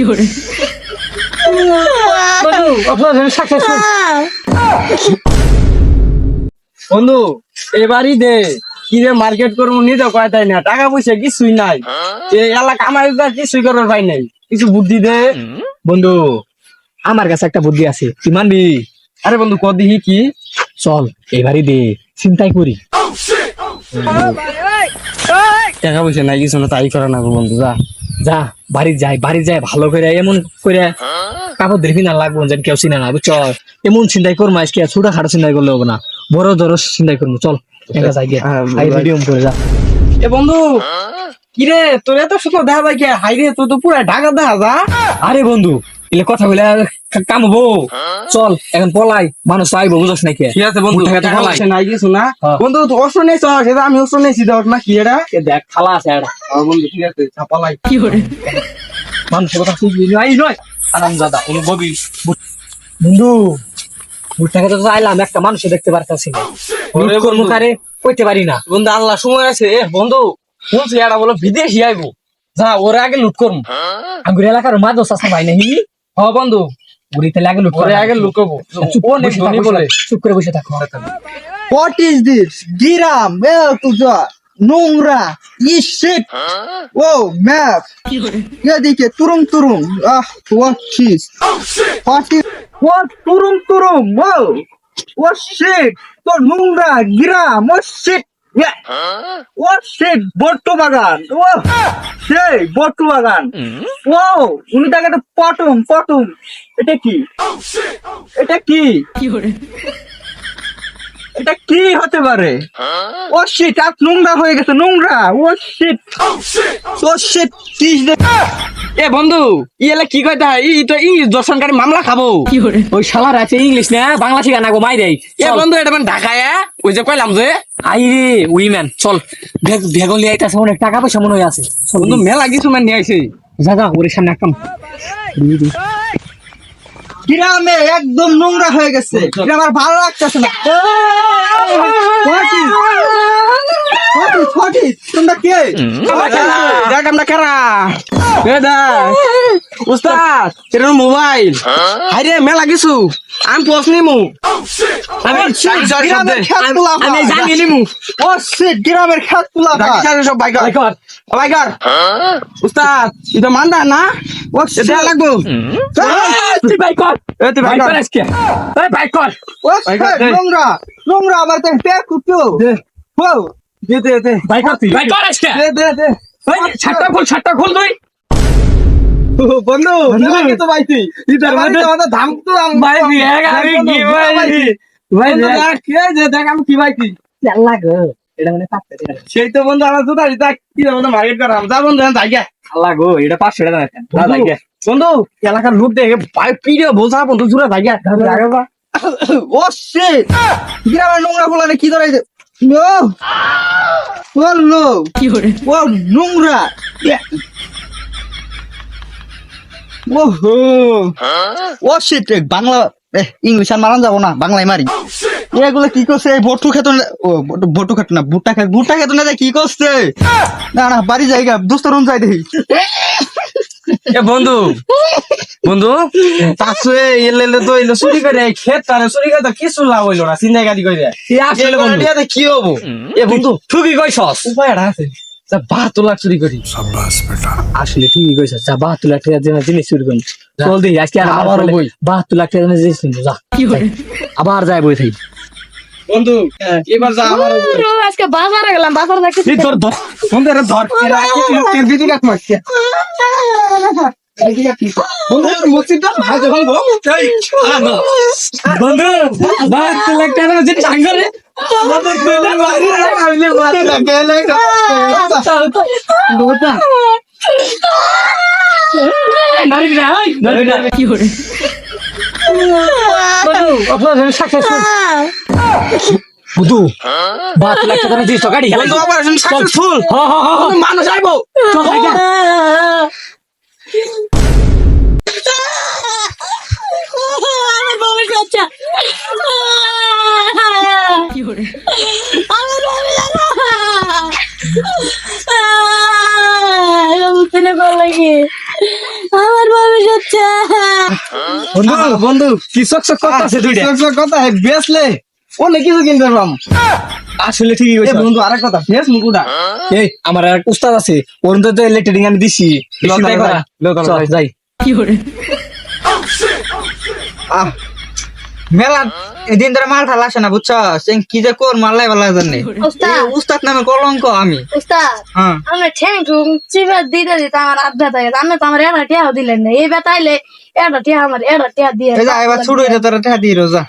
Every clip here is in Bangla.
বন্ধু এবারই দে। কি রে মার্কেট করব নিজে কয় তাই না টাকা পয়সা কিছুই নাই। এলাকা আমার কিছুই করার পাই নাই। কিছু বুদ্ধি দে। বন্ধু আমার কাছে একটা বুদ্ধি আছে। তুই মানবি? আরে বন্ধু কত দিহি কি। চল এবারই দে। চিন্তাই করি। টাকা পয়সা নাই কিছু না তাই করা না বন্ধু যা। যা বাড়ি যাই বাড়ি যাই ভালো করে এমন করে কাপড় দেখবি না লাগবো যেন কেউ চিনে না চল এমন চিন্তাই করব আজকে ছোট খাটো চিন্তাই করলে হবে না। বড় ধরো চিন্তাই করব চল একা যাই গিয়ে হ্যাঁ, ভিডিও করে যা। এ বন্ধু কিরে তোর এত সুন্দর দেখা যায় কি? হাই রে তোর তো পুরা ঢাকা দেখা যা। আরে বন্ধু এলে কথা বলে কাম হব। চল এখন পলাই। মানুষ আইবো বুঝছ নাকি ঠিক আছে বন্ধু। পয়সা নাই কিছু না। হ্যাঁ। বন্ধু তো অস্ত্র নেই চল সেটা আমি অস্ত্র নেই সিধা না কি এটা। দেখ খালা আছে একটা হ্যাঁ, বন্ধু ঠিক আছে চাপালাই মানুষের কথা শুনবি নাই নয় আরাম দাদা অনুভবী বন্ধু বুটটাকে তো আইলাম একটা মানুষ দেখতে পারতাছি না। কর্মকারে কইতে পারি না। বন্ধু আল্লাহ সময় আছে। এ বন্ধু শুনছি এটা বলো বিদেশি আইবো। যা ওরে আগে লুট করব আঙ্গুর এলাকার মা দোষ আছে ভাই নাহি হ বন্ধু। বুড়ি তাহলে আগে লুট ওরে আগে লুকাবো। ও নেই ধনী বলে। চুপ করে বসে থাকো। What is this? Giram, eh, tuja, নোংরা ইস শিট ও ম্যাপ। এদিকে তুরুম তুরুম আহ what cheese what is what তুরুম তুরুম ও ও শিট তো নোংরা গিরাম ও শিট ও শিট বট্টু বাগান ও সেই বট্টু বাগান। ও উনি তাকে একটা পটম পটম। এটা কি? এটা কি? এটা কি হতে পারে? ও শিট আপ নোংরা হয়ে গেছে নোংরা। ও শিট ও শিট চিজ এ বন্ধু ই এলে কি কইতা ই তো ইংলিশ দর্শনকারী মামলা খাব ওই শালার আছে ইংলিশ না বাংলা ঠিকানা গো মাই দেই এ বন্ধু এটা মানে ঢাকায় ওই যে কইলাম যে আই রে উইম্যান চল বেগ বেগল লিয়ে আইতাছে অনেক টাকা পয়সা মনে হয় আছে বন্ধু মেলা কিছু মানে নিয়ে আইছে জাগা ওর সামনে একটা গ্রামে একদম নোংরা হয়ে গেছে। এটা আমার ভালো লাগতেছে না? তোমরা কে? দেখ আমরা কারা। উস্তাদ এটা মোবাইল। হাইরে মেলা কিছু। আমি পোস্ট নিমু। আমি দে। গ্রামের খেত আমি- পোলা জানি নিমু। ও শিট গ্রামের খেত পোলা বাকি সাথে সব বাইকার। বাইকার। বাইকার। উস্তাদ এটা মানদা না? ও এ দেয়া লাগবো তুই বাইক কর এ তুই বাইক বাইকার কর আজকে এই বাইক কর ও। নোংরা নোংরা আমার তো পেট কুটো দে। ও দে দে দে। বাইক কর তুই বাইক কর আজকে দে দে দে। এই, ছাটটা খোল ছাটটা খোল তুই। বন্ধু মেলা কিছু পাইছি। ইতার মধ্যে ধাম তো আম- ভাই দেখ আমি কি ভাই? ভাই দেখ। কে যে দেখ আমি কি ভাইছি আল্লাহ গো। এটা মানে সেই তো বন্ধু আমার জুতা দিতা কি বন্ধু মার্কেট করাম যা বন্ধু যাই গে। আল্লাহ গো এটা 500 টাকা না বন্ধু এলাকার লোক দেখে ভাই পিড়ে বলছা বন্ধু জুড়ে ও শিট গ্রামের নোংরা পোলা কি ধরাইছে ও! নোংরা। ও হো ও শিট বাংলা ইংলিশ আর মারান যাব না বাংলায় মারি। এগুলো কি করছে? এই বটু খেত ও বটু- বটু খেত না ভুট্টা খেত ভুট্টা খেত না কি করছে? না না বাড়ি জায়গা দোস্ত রুম যাই দেখি। এ বন্ধু বন্ধু তাসু এলে এলে তো এলে চুরি করে খেত তারে চুরি করে তো কিছু লাভ হইল না চিন্তা গাড়ি করে আসলে বন্ধু। কি হব? এ বন্ধু ঠিকই কইছস। উপায় আছে। যা বাহাত্তর লাখ চুরি করি। আসলে ঠিকই কইছস যা 72 লাখ টাকা জিনিস চুরি করুন চল দিই আজকে আর আবার বই। 72 লাখ টাকা দিয়ে জিনিস যা। আবার যাই বই থাই বন্ধু এবার যা আমার আজকে বাজারে গেলাম বাজার দেখতে এই ধর ধর বন্ধু এটা ধর এরা কি লোকের বিধি কাট মারছে বন্ধু মসজিদটা ভাজে ভাঙবো এই আনো বন্ধু 72 লাখ টাকা দিয়ে জিনিস আঙ্গরে আমাদের দুজন বাড়ি আমি বাড়ি গেলে গোটা নারী না নারী না কি বন্ধু আপনার সাকসেসফুল বুদু 72 লাখ টাকা দিয়ে জিনিস তো গাড়ি। বন্ধু অপারেশন সাকসেসফুল হ্যাঁ হ্যাঁ হ্যাঁ মানুষ আইবো। চল যাই আমার বাবার বাচ্চা কি করে আমার বাবা বন্ধু বন্ধু। কি চক চক করতেছে দুইটা। সব সব কথা বেসলে অনেক কিছু কিনতে পারলাম আসলে ঠিকই কইছো। বন্ধু আরেক কথা ফেস মুকুটা এই আমার এক উস্তাদ আছে ওর তো ইলেকট্রিক আমি দিছি। যাই, যাই। যাই আহ মেলা এদিন ধরে মাল ঠাল আসে না বুঝছ? কি যে কোর মাল্লাই বেলা জানি উস্তাদ। উস্তাদ নামে কলঙ্ক আমি। উস্তাদ হ্যাঁ। আমরা ঠ্যাং ঠুং চিপে দিতে দিতে আমার ব্যথা গেছে আপনি তো আমার এটা টিয়াও দিলেন না। এই ব্যথাইলে এটা টিয়া আমার এটা টিয়া দিয়ে এই যা এবার ছুড়ো এটা তোরা ঠেহা দিই রোজা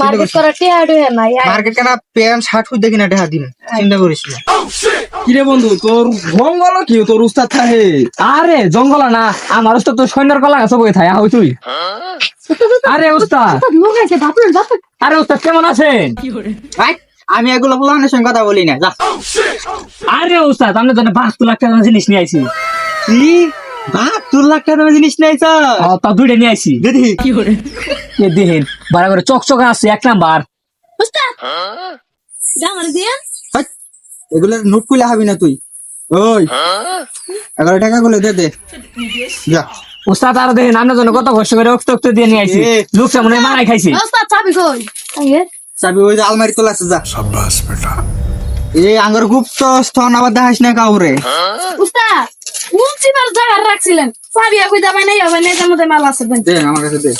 মার্কেট করে টিয়া টুয়া নাই মার্কেট কেনা প্যান্ট শার্ট খুঁজে কিনা ঠেহা দিন চিন্তা করিস না। কিরে বন্ধু তোর জঙ্গল কি? তোর উস্তাদ থাকে। আরে জঙ্গল না। আমার উস্তাদ তো সৈন্যর কলা গাছ বই থাকে হই তুই। আরে উস্তাদ। আরে উস্তাদ কেমন আছেন? আমি এগুলো পুলানের সঙ্গে কথা বলি না যা। আরে উস্তাদ আমরা জানে বাহাত্তর লাখ টাকা জিনিস নিয়ে আইছি। কি হ্যাঁ তোর লাখ টাকা জিনিস নিয়েছ তা নিয়ে আইছি। দিদি কি করে? এ দেখেন বারা করে চকচকা আছে এক নাম্বার। উস্তাদ জামার মানে দিয়ে এগুলো না তুই। দে দে। যা। উস্তাদ আর দেখেন আমরা কত কষ্ট করে রক্ত দিয়ে নিয়ে আইছি। লোকটা মনে মারাই খাইছি। উস্তাদ তোলা যা সাব্বাস বেটা। আঙ্গর গুপ্ত স্থান আবার দেখাস না কাউরে। উঁচি বার জায়গা রাখছিলেন। চাবি কই দাবাই নাই হবে নাই মধ্যে মাল আছে দেন। দে আমার কাছে দে।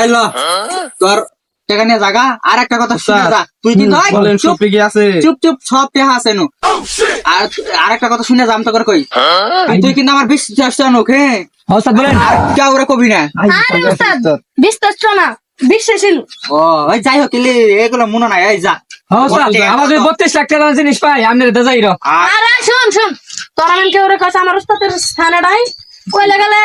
এই ল তোর টাকা নিয়ে জাগা। আর একটা কথা শুনে যা তুই ওই, বলেন চুপ কি আছে? চুপ চুপ সব টেহা আছে নু আর আর একটা কথা শুনে তো করে কই। তুই কিন্তু আমার বিশ্বাস জানো কে? হ্যাঁ, উস্তাদ বলেন। আর কাউরে কবি না। আরে উস্তাদ বিশ্বাস না বিশ্বাসীল ও ওই যাই হোক এলি এগুলো মনে নাই এই যা। হ্যাঁ, উস্তাদ আমাদের বত্রিশ লাখ টাকা জিনিস পাই আমি যাই আর শুন শুন। আমার উস্তাদের গেলে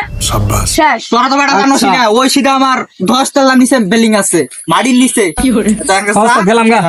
শেষ। তোরা তো বেটা জানো ওই সিধা আমার দশ তলা নিচে বিল্ডিং আছে মাটির নিচে। কি করে? গেলাম গা।